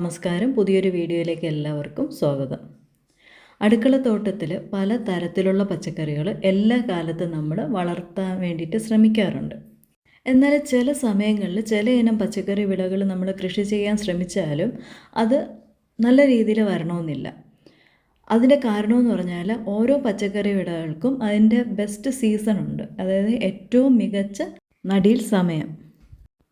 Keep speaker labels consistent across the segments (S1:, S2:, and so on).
S1: നമസ്കാരം. പുതിയൊരു വീഡിയോയിലേക്ക് എല്ലാവർക്കും സ്വാഗതം. അടുക്കളത്തോട്ടത്തിൽ പല തരത്തിലുള്ള പച്ചക്കറികൾ എല്ലാ കാലത്തും നമ്മൾ വളർത്താൻ വേണ്ടിയിട്ട് ശ്രമിക്കാറുണ്ട്. എന്നാൽ ചില സമയങ്ങളിൽ ചില ഇനം പച്ചക്കറി വിളകൾ നമ്മൾ കൃഷി ചെയ്യാൻ ശ്രമിച്ചാലും അത് നല്ല രീതിയിൽ വരണമെന്നില്ല. അതിന്റെ കാരണമെന്ന് പറഞ്ഞാൽ ഓരോ പച്ചക്കറി വിളകൾക്കും അതിന്റെ ബെസ്റ്റ് സീസൺ ഉണ്ട്. അതായത് ഏറ്റവും മികച്ച നടീൽ സമയം.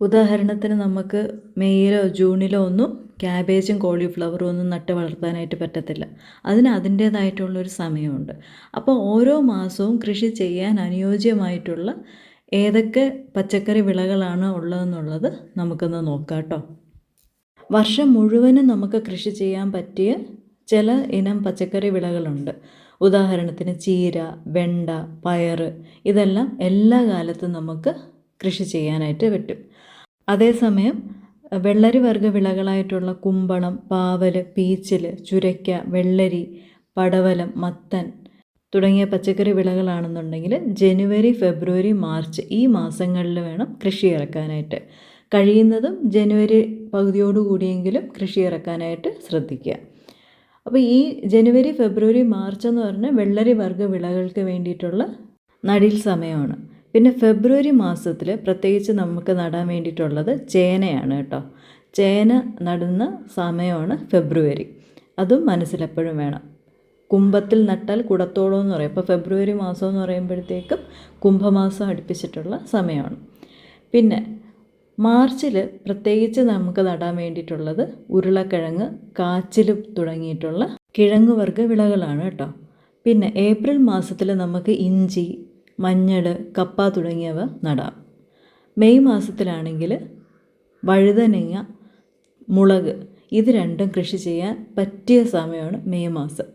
S1: ഉദാഹരണത്തിന് നമുക്ക് മെയ്യിലോ ജൂണിലോ ഒന്നും ക്യാബേജും കോളിഫ്ലവറും ഒന്നും നട്ട് വളർത്താനായിട്ട് പറ്റത്തില്ല. അതിന് അതിന്റേതായിട്ടുള്ളൊരു സമയമുണ്ട്. അപ്പോൾ ഓരോ മാസവും കൃഷി ചെയ്യാൻ അനുയോജ്യമായിട്ടുള്ള ഏതൊക്കെ പച്ചക്കറി വിളകളാണ് ഉള്ളതെന്നുള്ളത് നമുക്കൊന്ന് നോക്കാം കേട്ടോ. വർഷം മുഴുവനും നമുക്ക് കൃഷി ചെയ്യാൻ പറ്റിയ ചില ഇനം പച്ചക്കറി വിളകളുണ്ട്. ഉദാഹരണത്തിന് ചീര വെണ്ട പയർ ഇതെല്ലാം എല്ലാ കാലത്തും നമുക്ക് കൃഷി ചെയ്യാനായിട്ട് പറ്റും. അതേസമയം വെള്ളരി വർഗ വിളകളായിട്ടുള്ള കുമ്പളം പാവൽ പീച്ചിൽ ചുരയ്ക്ക വെള്ളരി പടവലം മത്തൻ തുടങ്ങിയ പച്ചക്കറി വിളകളാണെന്നുണ്ടെങ്കിൽ ജനുവരി ഫെബ്രുവരി മാർച്ച് ഈ മാസങ്ങളിൽ വേണം കൃഷി ഇറക്കാനായിട്ട്. കഴിയുന്നതും ജനുവരി പകുതിയോടുകൂടിയെങ്കിലും കൃഷി ഇറക്കാനായിട്ട് ശ്രദ്ധിക്കുക. അപ്പോൾ ഈ ജനുവരി ഫെബ്രുവരി മാർച്ച് എന്ന് പറഞ്ഞാൽ വെള്ളരി വർഗ വിളകൾക്ക് വേണ്ടിയിട്ടുള്ള നടീൽ സമയമാണ്. പിന്നെ ഫെബ്രുവരി മാസത്തിൽ പ്രത്യേകിച്ച് നമുക്ക് നടാൻ വേണ്ടിയിട്ടുള്ളത് ചേനയാണ് കേട്ടോ. ചേന നടുന്ന സമയമാണ് ഫെബ്രുവരി. അതും മനസ്സിലെപ്പോഴും വേണം. കുംഭത്തിൽ നട്ടാൽ കുടത്തോളം എന്ന് പറയും. അപ്പോൾ ഫെബ്രുവരി മാസം എന്ന് പറയുമ്പോഴത്തേക്കും കുംഭമാസം അടുപ്പിച്ചിട്ടുള്ള സമയമാണ്. പിന്നെ മാർച്ചിൽ പ്രത്യേകിച്ച് നമുക്ക് നടാൻ വേണ്ടിയിട്ടുള്ളത് ഉരുളക്കിഴങ്ങ് കാച്ചിൽ തുടങ്ങിയിട്ടുള്ള കിഴങ്ങ് വർഗ വിളകളാണ് കേട്ടോ. പിന്നെ ഏപ്രിൽ മാസത്തിൽ നമുക്ക് ഇഞ്ചി മഞ്ഞൾ കപ്പ തുടങ്ങിയവ നടാം. മെയ് മാസത്തിലാണെങ്കിൽ വഴുതനങ്ങ മുളക് ഇത് രണ്ടും കൃഷി ചെയ്യാൻ പറ്റിയ സമയമാണ് മെയ് മാസം.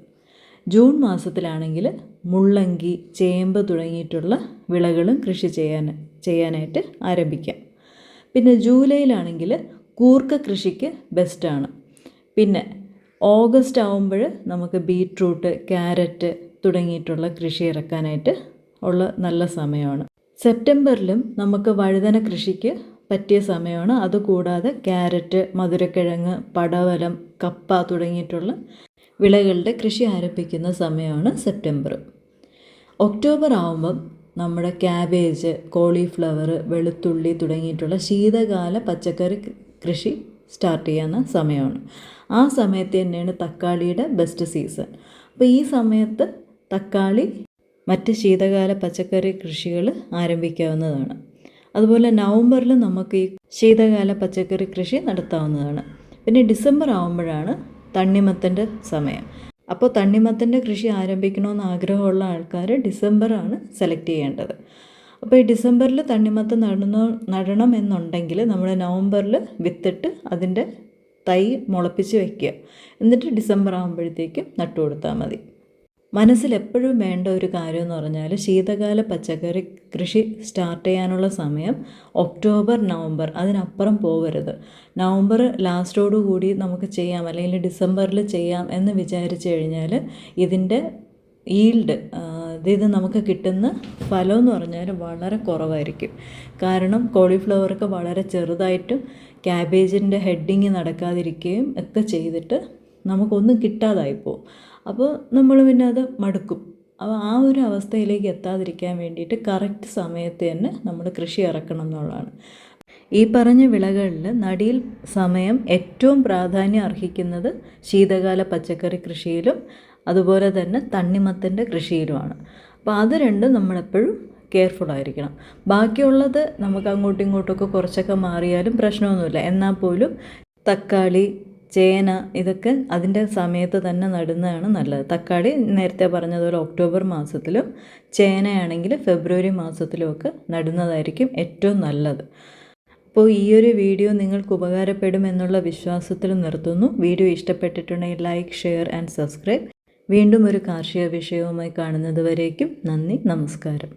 S1: ജൂൺ മാസത്തിലാണെങ്കിൽ മുള്ളങ്കി ചേമ്പ് തുടങ്ങിയിട്ടുള്ള വിളകളും കൃഷി ചെയ്യാൻ ചെയ്യാനായിട്ട് ആരംഭിക്കാം. പിന്നെ ജൂലൈയിലാണെങ്കിൽ കൂർക്ക കൃഷിക്ക് ബെസ്റ്റാണ് പിന്നെ ഓഗസ്റ്റ് ആകുമ്പോൾ നമുക്ക് ബീട്രൂട്ട് ക്യാരറ്റ് തുടങ്ങിയിട്ടുള്ള കൃഷി ഇറക്കാനായിട്ട് ഉള്ള നല്ല സമയമാണ്. സെപ്റ്റംബറിലും നമുക്ക് വഴുതന കൃഷിക്ക് പറ്റിയ സമയമാണ്. അതുകൂടാതെ ക്യാരറ്റ് മധുരക്കിഴങ്ങ് പടവലം കപ്പ തുടങ്ങിയിട്ടുള്ള വിളകളുടെ കൃഷി ആരംഭിക്കുന്ന സമയമാണ് സെപ്റ്റംബർ. ഒക്ടോബർ ആകുമ്പം നമ്മുടെ ക്യാബേജ് കോളിഫ്ലവർ വെളുത്തുള്ളി തുടങ്ങിയിട്ടുള്ള ശീതകാല പച്ചക്കറി കൃഷി സ്റ്റാർട്ട് ചെയ്യുന്ന സമയമാണ്. ആ സമയത്ത് തന്നെയാണ് തക്കാളിയുടെ ബെസ്റ്റ് സീസൺ. അപ്പോൾ ഈ സമയത്ത് തക്കാളി മറ്റ് ശീതകാല പച്ചക്കറി കൃഷികൾ ആരംഭിക്കാവുന്നതാണ്. അതുപോലെ നവംബറിൽ നമുക്ക് ഈ ശീതകാല പച്ചക്കറി കൃഷി നടത്താവുന്നതാണ്. പിന്നെ ഡിസംബർ ആകുമ്പോഴാണ് തണ്ണിമത്തന്റെ സമയം. അപ്പോൾ തണ്ണിമത്തന്റെ കൃഷി ആരംഭിക്കണമെന്ന് ആഗ്രഹമുള്ള ആൾക്കാർ ഡിസംബറാണ് സെലക്ട് ചെയ്യേണ്ടത്. അപ്പോൾ ഈ ഡിസംബറിൽ തണ്ണിമത്തം നടണോ നടണം എന്നുണ്ടെങ്കിൽ നമ്മൾ നവംബറിൽ വിത്തിട്ട് അതിന്റെ തൈ മുളപ്പിച്ച് വയ്ക്കുക. എന്നിട്ട് ഡിസംബർ ആകുമ്പോഴത്തേക്കും നട്ടു കൊടുത്താൽ മതി. മനസ്സിൽ എപ്പോഴും വേണ്ട ഒരു കാര്യം എന്ന് പറഞ്ഞാൽ ശീതകാല പച്ചക്കറി കൃഷി സ്റ്റാർട്ട് ചെയ്യാനുള്ള സമയം ഒക്ടോബർ നവംബർ. അതിനപ്പുറം പോകരുത് നവംബർ ലാസ്റ്റോടുകൂടി നമുക്ക് ചെയ്യാം. അല്ലെങ്കിൽ ഡിസംബറിൽ ചെയ്യാം എന്ന് വിചാരിച്ചു കഴിഞ്ഞാൽ ഇതിന്റെ ഈൽഡ് ഇത് നമുക്ക് കിട്ടുന്ന ഫലം എന്ന് പറഞ്ഞാൽ വളരെ കുറവായിരിക്കും. കാരണം കോളിഫ്ലവറൊക്കെ വളരെ ചെറുതായിട്ടും ക്യാബേജിന്റെ ഹെഡിങ് നടക്കാതിരിക്കുകയും ഒക്കെ ചെയ്തിട്ട് നമുക്കൊന്നും കിട്ടാതായിപ്പോവും. അപ്പോൾ നമ്മൾ പിന്നെ അത് മടുക്കും. അപ്പോൾ ആ ഒരു അവസ്ഥയിലേക്ക് എത്താതിരിക്കാൻ വേണ്ടിയിട്ട് കറക്റ്റ് സമയത്ത് തന്നെ നമ്മൾ കൃഷി ഇറക്കണം എന്നുള്ളതാണ്. ഈ പറഞ്ഞ വിളകളിൽ നടിയിൽ സമയം ഏറ്റവും പ്രാധാന്യം അർഹിക്കുന്നത് ശീതകാല പച്ചക്കറി കൃഷിയിലും അതുപോലെ തന്നെ തണ്ണിമത്തന്റെ കൃഷിയിലുമാണ്. അപ്പോൾ അത് രണ്ടും നമ്മളെപ്പോഴും കെയർഫുൾ ആയിരിക്കണം. ബാക്കിയുള്ളത് നമുക്ക് അങ്ങോട്ടും ഇങ്ങോട്ടൊക്കെ കുറച്ചൊക്കെ മാറിയാലും പ്രശ്നമൊന്നുമില്ല. എന്നാൽ പോലും തക്കാളി ചേന ഇതൊക്കെ അതിന്റെ സമയത്ത് തന്നെ നടുന്നതാണ് നല്ലത്. തക്കാളി നേരത്തെ പറഞ്ഞതുപോലെ ഒക്ടോബർ മാസത്തിലും ചേനയാണെങ്കിൽ ഫെബ്രുവരി മാസത്തിലും ഒക്കെ നടുന്നതായിരിക്കും ഏറ്റവും നല്ലത്. അപ്പോൾ ഈ ഒരു വീഡിയോ നിങ്ങൾക്ക് ഉപകാരപ്പെടുമെന്നുള്ള വിശ്വാസത്തിൽ നിർത്തുന്നു. വീഡിയോ ഇഷ്ടപ്പെട്ടിട്ടുണ്ടെങ്കിൽ ലൈക്ക് ഷെയർ ആൻഡ് സബ്സ്ക്രൈബ്. വീണ്ടും ഒരു കാർഷിക വിഷയവുമായി കാണുന്നത് വരേക്കും നന്ദി നമസ്കാരം.